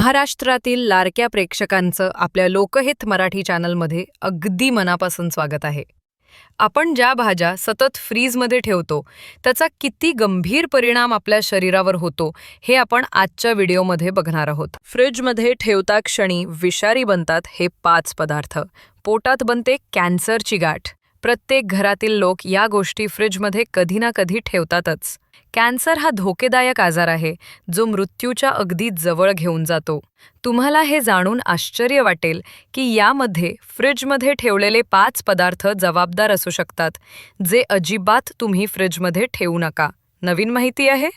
महाराष्ट्रातील लाडक्या प्रेक्षकांचं आपल्या लोकहित मराठी चॅनलमध्ये अगदी मनापासून स्वागत आहे. आपण ज्या भाज्या सतत फ्रीजमध्ये ठेवतो त्याचा किती गंभीर परिणाम आपल्या शरीरावर होतो हे आपण आजच्या व्हिडिओमध्ये बघणार आहोत. फ्रीजमध्ये ठेवता क्षणी विषारी बनतात हे पाच पदार्थ. पोटात बनते कॅन्सरची गाठ. प्रत्येक घरातील लोक या गोष्टी फ्रीजमध्ये कधी ना कधी ठेवतातच. कॅन्सर हा धोकेदायक आजार आहे जो मृत्यूच्या अगदी जवळ घेऊन जातो. तुम्हाला हे जाणून आश्चर्य वाटेल की यामध्ये फ्रीजमध्ये ठेवलेले पाच पदार्थ जबाबदार असू शकतात जे अजिबात तुम्ही फ्रीजमध्ये ठेवू नका. नवीन माहिती आहे?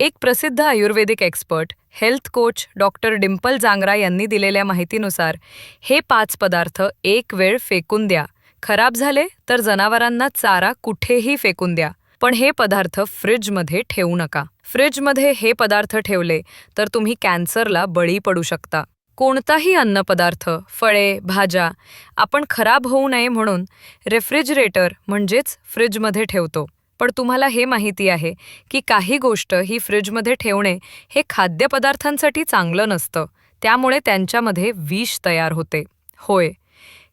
एक प्रसिद्ध Ayurvedic expert health coach doctor Dimple Jangra यांनी दिलेल्या माहितीनुसार हे पाच पदार्थ एक वेळ फेकून द्या. खराब झाले तर जनावरांना चारा कुठेही फेकून द्या. पण हे पदार्थ फ्रीजमध्ये ठेवू नका. फ्रीजमध्ये हे पदार्थ ठेवले तर तुम्ही कॅन्सरला बळी पडू शकता. कोणताही अन्नपदार्थ फळे भाज्या आपण खराब होऊ नये म्हणून रेफ्रिजरेटर म्हणजेच फ्रीजमध्ये ठेवतो. पण तुम्हाला हे माहिती आहे की काही गोष्ट ही फ्रीजमध्ये ठेवणे हे खाद्यपदार्थांसाठी चांगलं नसतं. त्यामुळे त्यांच्यामध्ये विष तयार होते. होय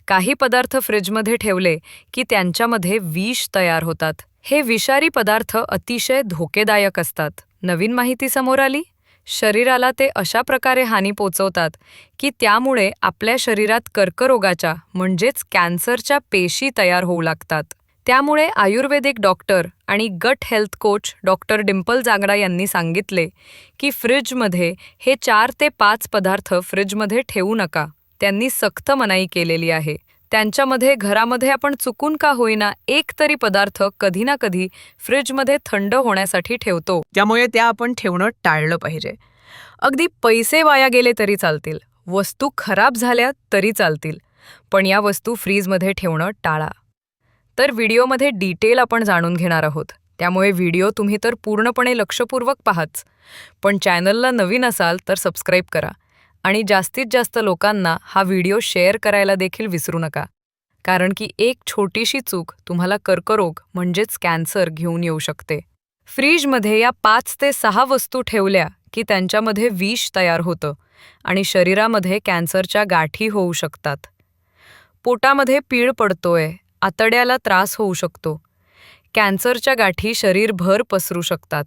काही पदार्थ फ्रीजमध्ये ठेवले की त्यांच्यामध्ये विष तयार होतात. हे विषारी पदार्थ अतिशय धोकेदायक असतात. नवीन माहिती समोर आली? शरीराला ते अशा प्रकारे हानी पोचवतात की त्यामुळे आपल्या शरीरात कर्करोगाच्या म्हणजेच कॅन्सरच्या पेशी तयार होऊ लागतात. त्यामुळे आयुर्वेदिक डॉक्टर आणि gut health coach doctor Dimple Jagda यांनी सांगितले की फ्रीजमध्ये हे चार ते पाच पदार्थ फ्रीजमध्ये ठेवू नका. त्यांनी सक्त मनाई केलेली आहे. त्यांच्यामध्ये घरामध्ये आपण चुकून का होईना एक तरी पदार्थ कधी ना कधी फ्रीजमध्ये थंड होण्यासाठी ठेवतो. त्यामुळे त्या आपण ठेवणं टाळलं पाहिजे. अगदी पैसे वाया गेले तरी चालतील. वस्तू खराब झाल्या तरी चालतील. पण या वस्तू फ्रीजमध्ये ठेवणं टाळा. तर व्हिडिओमध्ये डिटेल आपण जाणून घेणार आहोत. त्यामुळे व्हिडिओ तुम्ही तर पूर्णपणे लक्षपूर्वक पाहाच. पण चॅनलला नवीन असाल तर सबस्क्राईब करा. आणि जास्तीत जास्त लोकांना हा व्हिडिओ शेअर करायला देखील विसरू नका. कारण की एक छोटीशी चूक तुम्हाला कर्करोग म्हणजेच कॅन्सर घेऊन येऊ शकते. फ्रीजमध्ये या पाच ते सहा वस्तू ठेवल्या की त्यांच्यामध्ये विष तयार होतं आणि शरीरामध्ये कॅन्सरच्या गाठी होऊ शकतात. पोटामध्ये पीळ पडतोय आतड्याला त्रास होऊ शकतो. कॅन्सरच्या गाठी शरीरभर पसरू शकतात.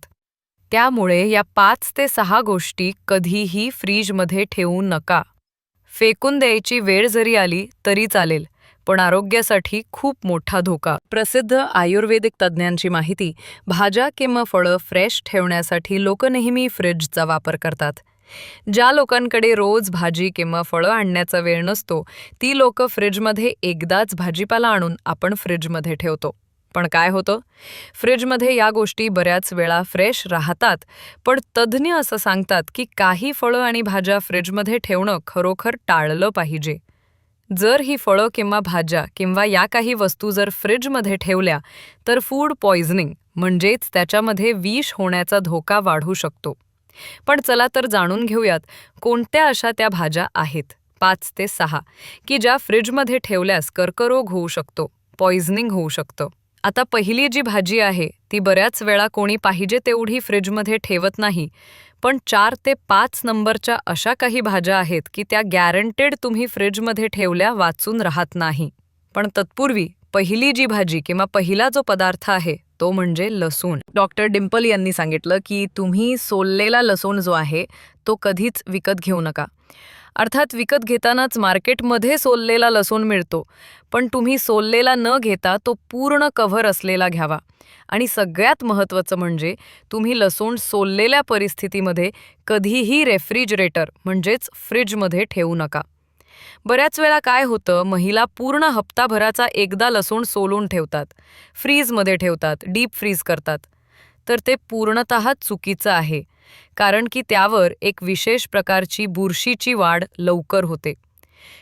त्यामुळे या पाच ते सहा गोष्टी कधीही फ्रीजमध्ये ठेवू नका. फेकून द्यायची वेळ जरी आली तरी चालेल पण आरोग्यासाठी खूप मोठा धोका. प्रसिद्ध आयुर्वेदिक तज्ज्ञांची माहिती भाज्या किंवा फळं फ्रेश ठेवण्यासाठी लोक नेहमी फ्रीजचा वापर करतात. ज्या लोकांकडे रोज भाजी किंवा फळं आणण्याचा वेळ नसतो ती लोक फ्रीजमध्ये एकदाच भाजीपाला आणून आपण फ्रीजमध्ये ठेवतो. पण काय होतं? फ्रीजमध्ये या गोष्टी बऱ्याच वेळा फ्रेश राहतात पण तज्ज्ञ असं सांगतात की काही फळं आणि भाज्या फ्रीजमध्ये ठेवणं खरोखर टाळलं पाहिजे. जर ही फळं किंवा भाज्या किंवा या काही वस्तू जर फ्रीजमध्ये ठेवल्या तर फूड पॉइझनिंग म्हणजेच त्याच्यामध्ये विष होण्याचा धोका वाढू शकतो. पण चला तर जाणून घेऊयात कोणत्या अशा त्या भाज्या आहेत? पाच ते सहा की ज्या फ्रीजमध्ये ठेवल्यास कर्करोग होऊ शकतो पॉइझनिंग होऊ शकतं. आता पहिली जी भाजी आहे ती बऱ्याच वेळा कोणी पाहिजे तेवढी फ्रीजमध्ये ठेवत नाही. पण चार ते पाच नंबरच्या अशा काही भाज्या आहेत की त्या गॅरंटेड तुम्ही फ्रीजमध्ये ठेवल्या वाचून राहत नाही. पण तत्पूर्वी पहिली जी भाजी किंवा पहिला जो पदार्थ आहे तो म्हणजे लसूण. डॉक्टर डिम्पल यांनी सांगितलं की तुम्ही सोललेला लसूण जो आहे तो कधीच विकत घेऊ नका. अर्थात विकत घेतानाच मार्केटमध्ये सोललेला लसूण मिळतो. पण तुम्ही सोललेला न घेता तो पूर्ण कव्हर असलेला घ्यावा. आणि सगळ्यात महत्त्वाचं म्हणजे तुम्ही लसूण सोललेल्या परिस्थितीमध्ये कधीही रेफ्रिजरेटर म्हणजेच फ्रीजमध्ये ठेवू नका. बऱ्याच वेळा काय होतं महिला पूर्ण हप्ताभराचा एकदा लसूण सोलून ठेवतात. फ्रीजमध्ये ठेवतात डीप फ्रीज करतात. तर ते पूर्णत चुकीचं आहे. कारण की त्यावर एक विशेष प्रकारची बुरशीची वाढ लवकर होते.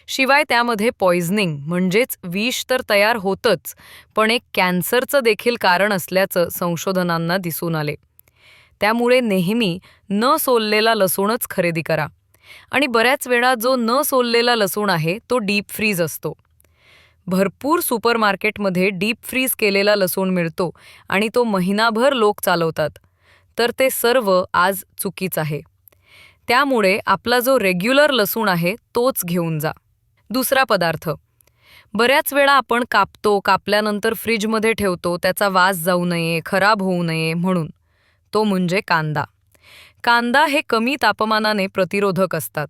शिवाय त्यामध्ये पॉइझनिंग म्हणजेच विष तर तयार होतच पण एक कॅन्सरचं देखील कारण असल्याचं संशोधनांना दिसून आले. त्यामुळे नेहमी न सोललेला लसूणच खरेदी करा. आणि बऱ्याच वेळा जो न सोललेला लसूण आहे तो डीप फ्रीज असतो. भरपूर सुपरमार्केटमध्ये डीप फ्रीज केलेला लसूण मिळतो आणि तो महिनाभर लोक चालवतात. तर ते सर्व आज चुकीच आहे. त्यामुळे आपला जो रेग्युलर लसूण आहे तोच घेऊन जा. दुसरा पदार्थ. बऱ्याच वेळा आपण कापतो कापल्यानंतर फ्रीजमध्ये ठेवतो त्याचा वास जाऊ नये खराब होऊ नये म्हणून. तो म्हणजे कांदा. कांदा हे कमी तापमानाने प्रतिरोधक असतात.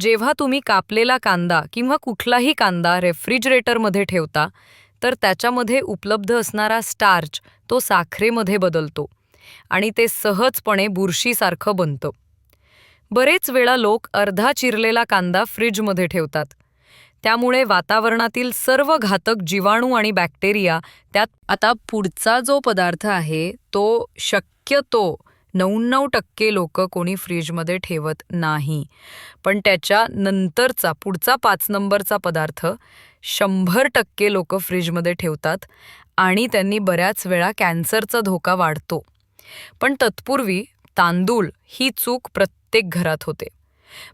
जेव्हा तुम्ही कापलेला कांदा किंवा कुठलाही कांदा रेफ्रिजरेटरमध्ये ठेवता तर त्याच्यामध्ये उपलब्ध असणारा स्टार्च तो साखरेमध्ये बदलतो. आणि ते सहजपणे बुरशीसारखं बनतं. बरेच वेळा लोक अर्धा चिरलेला कांदा फ्रीजमध्ये ठेवतात. त्यामुळे वातावरणातील सर्व घातक जीवाणू आणि बॅक्टेरिया त्यात आता पुढचा जो पदार्थ आहे तो शक्यतो नव्याण्णव टक्के लोक कोणी फ्रीजमध्ये ठेवत नाही. पण त्याच्या नंतरचा पुढचा पाच नंबरचा पदार्थ शंभर टक्के लोक फ्रीजमध्ये ठेवतात आणि त्यांनी बऱ्याच वेळा कॅन्सरचा धोका वाढतो. पण तत्पूर्वी तांदूळ ही चूक प्रत्येक घरात होते.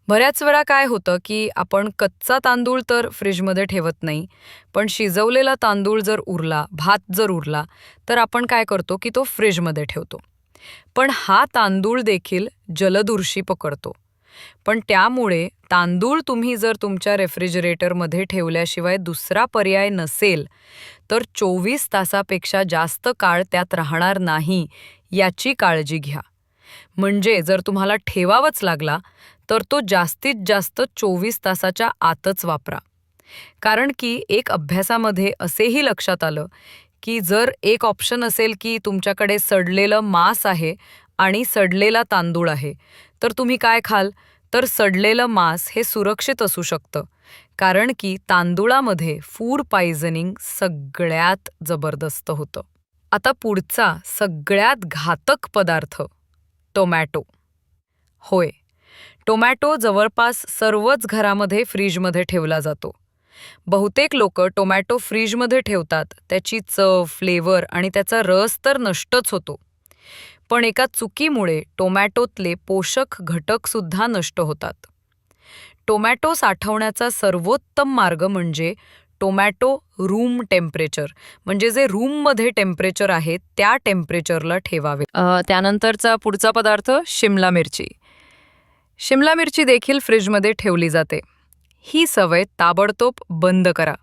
बऱ्याच वेळा काय होतं की आपण कच्चा तांदूळ तर फ्रीजमध्ये ठेवत नाही पण शिजवलेला तांदूळ जर उरला भात जर उरला तर आपण काय करतो की तो फ्रीजमध्ये ठेवतो. पण हा तांदूळ देखील जलदुरशी पकडतो. पण त्यामुळे तांदूळ तुम्ही जर तुमच्या रेफ्रिजरेटरमध्ये ठेवल्याशिवाय दुसरा पर्याय नसेल तर चोवीस तासापेक्षा जास्त काळ त्यात राहणार नाही याची काळजी घ्या. म्हणजे जर तुम्हाला ठेवावंच लागला तर तो जास्तीत जास्त चोवीस तासाच्या आतच वापरा. कारण की एक अभ्यासामध्ये असेही लक्षात आलं की जर एक ऑप्शन असेल की तुमच्याकडे सडलेलं मांस आहे आणि सडलेला तांदूळ आहे तर तुम्ही काय खाल? तर सडलेलं मांस हे सुरक्षित असू शकतं कारण की तांदूळामध्ये फूड पॉयझनिंग सगळ्यात जबरदस्त होतं. आता पुढचा सगळ्यात घातक पदार्थ टोमॅटो. होय टोमॅटो जवळपास सर्वच घरामध्ये फ्रीजमध्ये ठेवला जातो. बहुतेक लोक टोमॅटो फ्रीजमध्ये ठेवतात त्याची चव फ्लेवर आणि त्याचा रस तर नष्टच होतो. पण एका चुकीमुळे टोमॅटोतले पोषक घटकसुद्धा नष्ट होतात. टोमॅटो साठवण्याचा सर्वोत्तम मार्ग म्हणजे टोमॅटो रूम टेम्परेचर. म्हणजे जे रूममध्ये टेम्परेचर आहे त्या टेम्परेचरला ठेवावे. त्यानंतरचा पुढचा पदार्थ शिमला मिरची. शिमला मिरची देखील फ्रीजमध्ये ठेवली जाते. ही सवय ताबडतोब बंद करा.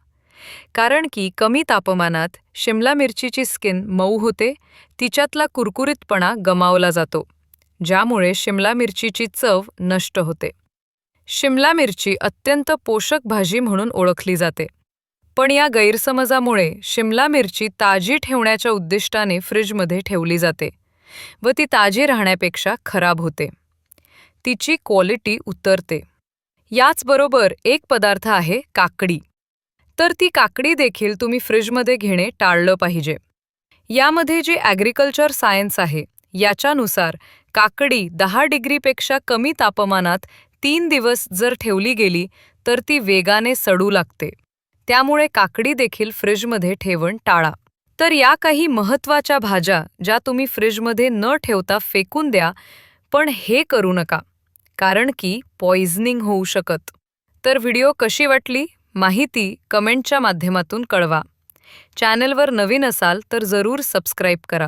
कारण की कमी तापमानात शिमला मिरचीची स्किन मऊ होते तिच्यातला कुरकुरीतपणा गमावला जातो ज्यामुळे शिमला मिरचीची चव नष्ट होते. शिमला मिरची अत्यंत पोषक भाजी म्हणून ओळखली जाते. पण या गैरसमजामुळे शिमला मिरची ताजी ठेवण्याच्या उद्दिष्टाने फ्रीजमध्ये ठेवली जाते व ती ताजी राहण्यापेक्षा खराब होते. तिची क्वालिटी उतरते. याचबरोबर एक पदार्थ आहे काकडी. तर ती काकडी देखील तुम्ही फ्रीजमध्ये घेणे टाळलं पाहिजे. यामध्ये जे ॲग्रिकल्चर सायन्स आहे याच्यानुसार काकडी दहा डिग्रीपेक्षा कमी तापमानात तीन दिवस जर ठेवली गेली तर ती वेगाने सडू लागते. त्यामुळे काकडी देखील फ्रीजमध्ये ठेवण टाळा. तर या काही महत्त्वाच्या भाज्या ज्या तुम्ही फ्रीजमध्ये न ठेवता फेकून द्या पण हे करू नका कारण की पॉइझनिंग होऊ शकत. तर व्हिडिओ कशी वाटली? माहिती कमेंटच्या माध्यमातून कळवा. चॅनलवर नवीन असाल तर जरूर सबस्क्राईब करा.